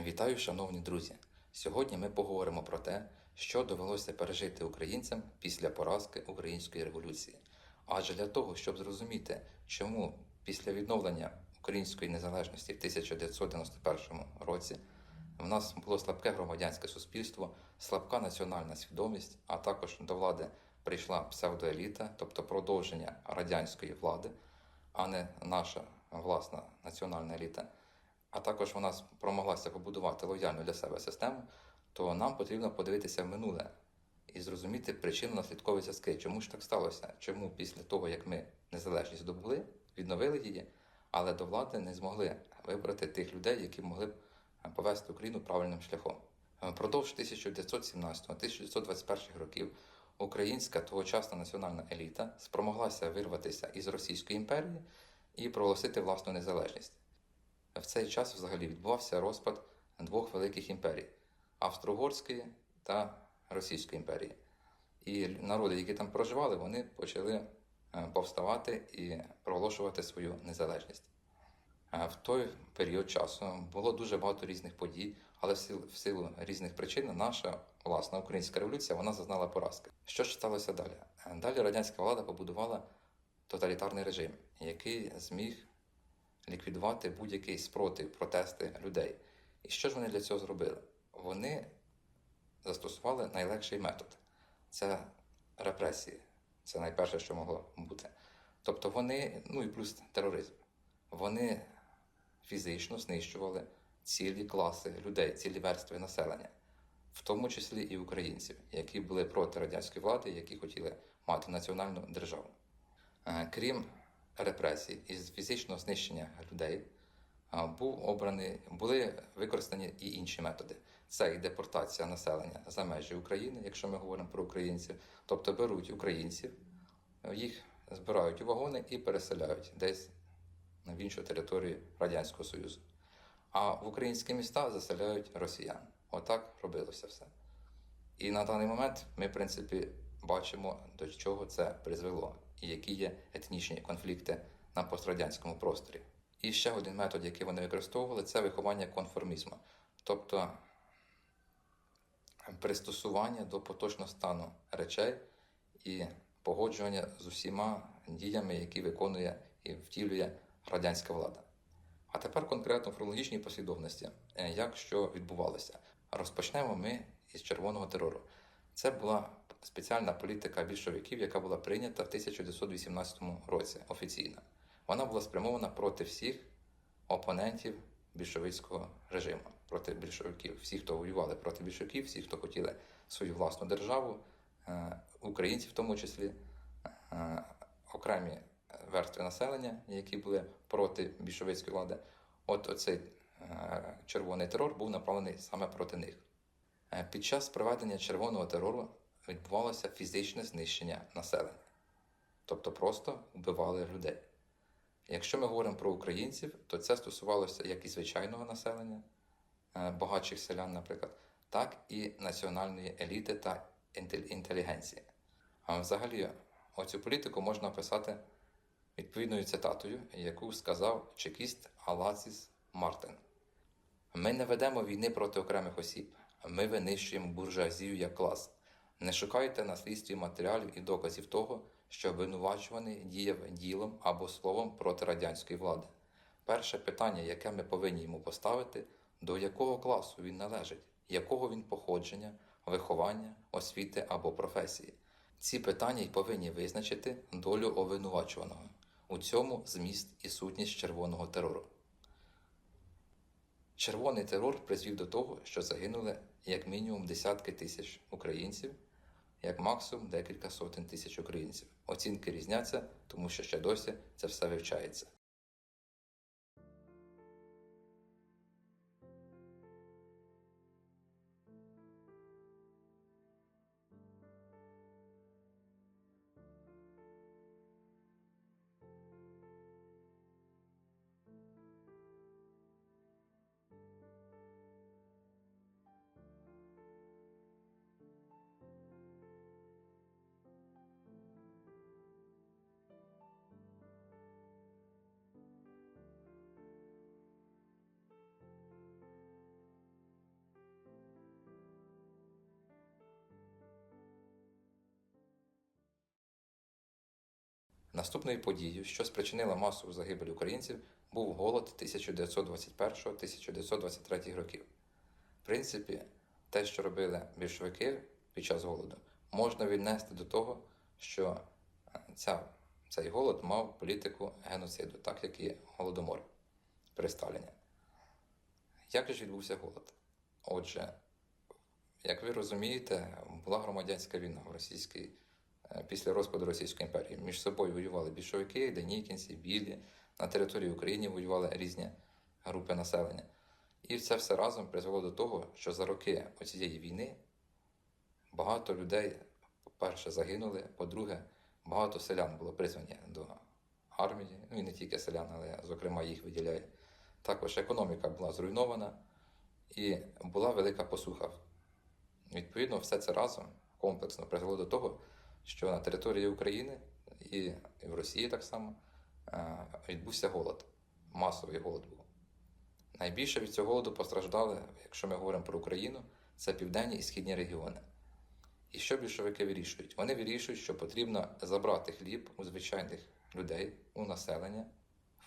Вітаю, шановні друзі! Сьогодні ми поговоримо про те, що довелося пережити українцям після поразки української революції. Адже для того, щоб зрозуміти, чому після відновлення української незалежності в 1991 році в нас було слабке громадянське суспільство, слабка національна свідомість, а також до влади прийшла псевдоеліта, тобто продовження радянської влади, а не наша власна національна еліта а також вона спромоглася побудувати лояльну для себе систему, то нам потрібно подивитися в минуле і зрозуміти причинно-наслідкові зв'язки. Чому ж так сталося? Чому після того, як ми незалежність здобули, відновили її, але до влади не змогли вибрати тих людей, які могли б повести Україну правильним шляхом. Продовж 1917-1921 років українська тогочасна національна еліта спромоглася вирватися із Російської імперії і проголосити власну незалежність. В цей час взагалі відбувався розпад двох великих імперій Австро-Угорської та Російської імперії. І народи, які там проживали, вони почали е, повставати і проголошувати свою незалежність. Е, В той період часу було дуже багато різних подій, але в силу, в силу різних причин наша власна українська революція вона зазнала поразки. Що ж сталося далі? Е, Далі радянська влада побудувала тоталітарний режим, який зміг ліквідувати будь-який спротив, протести людей. І що ж вони для цього зробили? Вони застосували найлегший метод це репресії. Це найперше, що могло бути. Тобто вони, ну і плюс тероризм, вони фізично знищували цілі класи людей, цілі верстви населення, в тому числі і українців, які були проти радянської влади, які хотіли мати національну державу. Е, Крім репресій і фізичного знищення людей був обраний, були використані і інші методи. Це і депортація населення за межі України, якщо ми говоримо про українців, тобто беруть українців, їх збирають у вагони і переселяють десь в іншу територію Радянського Союзу. А в українські міста заселяють росіян. Отак робилося все. І на даний момент ми, в принципі, бачимо, до чого це призвело, і які є етнічні конфлікти на пострадянському просторі. І ще один метод, який вони використовували, це виховання конформізму, тобто пристосування до поточного стану речей і погоджування з усіма діями, які виконує і втілює радянська влада. А тепер конкретно в хронологічній послідовності, е, як що відбувалося. Розпочнемо ми із червоного терору. Це була спеціальна політика більшовиків, яка була прийнята в 1918 році офіційно. Вона була спрямована проти всіх опонентів більшовицького режиму, проти більшовиків, всіх, хто воювали проти більшовиків, всіх, хто хотіли свою власну державу, е, українців, в тому числі, е, окремі верстви населення, які були проти більшовицької влади. От оцей е, червоний терор був направлений саме проти них. Під час проведення червоного терору відбувалося фізичне знищення населення, тобто просто вбивали людей. Якщо ми говоримо про українців, то це стосувалося як і звичайного населення, е, багатших селян, наприклад, так і національної еліти та інтелігенції. А взагалі, оцю політику можна описати відповідною цитатою, яку сказав чекіст Алаціс Мартин. Ми не ведемо війни проти окремих осіб, ми винищуємо буржуазію як клас. Не шукайте на слідстві матеріалів і доказів того, що обвинувачуваний діяв ділом або словом проти радянської влади. Перше питання, яке ми повинні йому поставити, до якого класу він належить, якого він походження, виховання, освіти або професії. Ці питання й повинні визначити долю обвинувачуваного. У цьому зміст і сутність червоного терору. Червоний терор призвів до того, що загинули як мінімум десятки тисяч українців, як максимум декілька сотень тисяч українців. Оцінки різняться, тому що ще досі це все вивчається. Наступною подією, що спричинила масову загибель українців, був голод 1921-1923 років. В принципі, те, що робили більшовики під час голоду, можна віднести до того, що е, ця, цей голод мав політику геноциду, так як і голодомор при Сталіні. Як же відбувся голод? Отже, як ви розумієте, була громадянська війна в російській після розпаду Російської імперії. Між собою воювали більшовики, денікінці, білі. На території України воювали різні групи населення. І це все разом призвело до того, що за роки цієї війни багато людей, по-перше, загинули, по-друге, багато селян було призвані до армії, ну і не тільки селян, але зокрема їх виділяє. Також економіка була зруйнована і була велика посуха. Відповідно, все це разом комплексно призвело до того, що на території України і в Росії так само е, відбувся голод. Масовий голод був. Найбільше від цього голоду постраждали, якщо ми говоримо про Україну, це південні і східні регіони. І що більшовики вирішують? Вони вирішують, що потрібно забрати хліб у звичайних людей, у населення,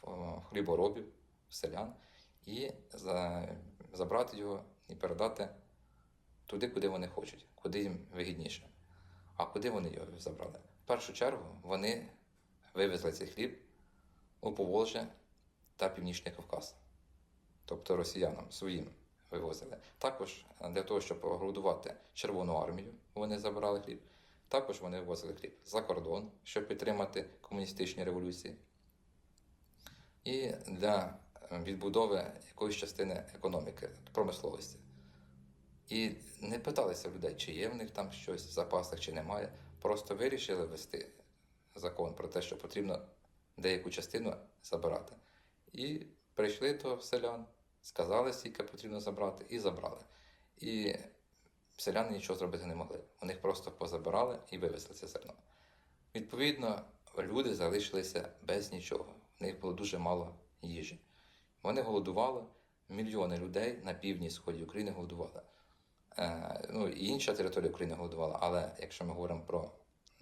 в- хліборобів, селян, і забрати його і передати туди, куди вони хочуть, куди їм вигідніше. А куди вони його забрали? В першу чергу вони вивезли цей хліб у Поволжя та Північний Кавказ, тобто росіянам своїм вивозили. Також е, для того, щоб щобогодувати Червону армію, вони забирали хліб. Також вони вивозили хліб за кордон, щоб підтримати комуністичні революції. І для е, відбудови якоїсь частини економіки, промисловості. І не питалися людей, чи є в них там щось в запасах, чи немає. Просто вирішили ввести закон про те, що потрібно деяку частину забирати. І прийшли до селян, сказали, скільки потрібно забрати, і забрали. І селяни нічого зробити не могли. Вони їх просто позабирали і вивезли це зерно. Відповідно, люди залишилися без нічого. В них було дуже мало їжі. Вони голодували, мільйони людей на півдні сході України голодували. Е, ну, і інша територія України голодувала, але якщо ми говоримо про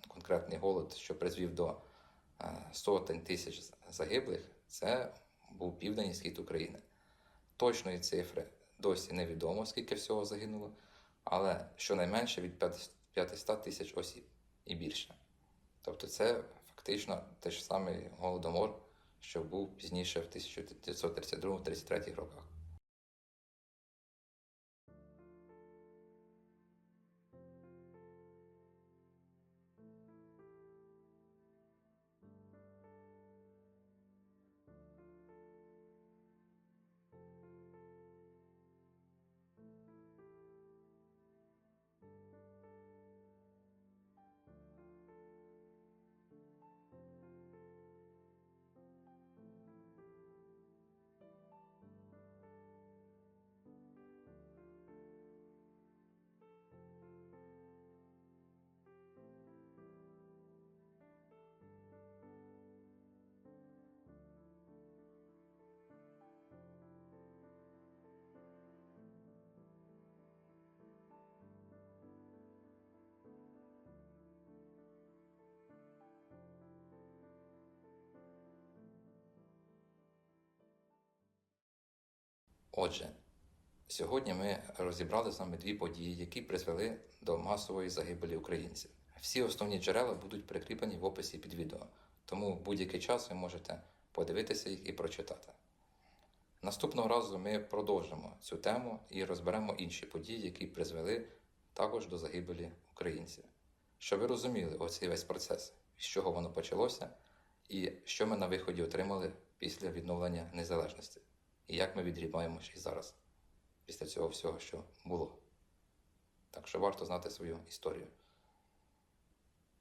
конкретний голод, що призвів до е, сотень тисяч загиблих, це був південь і схід України. Точної цифри досі невідомо, скільки всього загинуло, але щонайменше від 500 тисяч осіб і більше. Тобто це фактично те ж самий голодомор, що був пізніше в 1932-33 роках. Отже, сьогодні ми розібрали з вами дві події, які призвели до масової загибелі українців. Всі основні джерела будуть прикріплені в описі під відео, тому будь-який час ви можете подивитися їх і прочитати. Наступного разу ми продовжимо цю тему і розберемо інші події, які призвели також до загибелі українців. Щоб ви розуміли оцей весь процес, з чого воно почалося, і що ми на виході отримали після відновлення незалежності, і як ми відрібаємося і зараз, після цього всього, що було. Так що варто знати свою історію.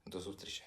До зустрічі!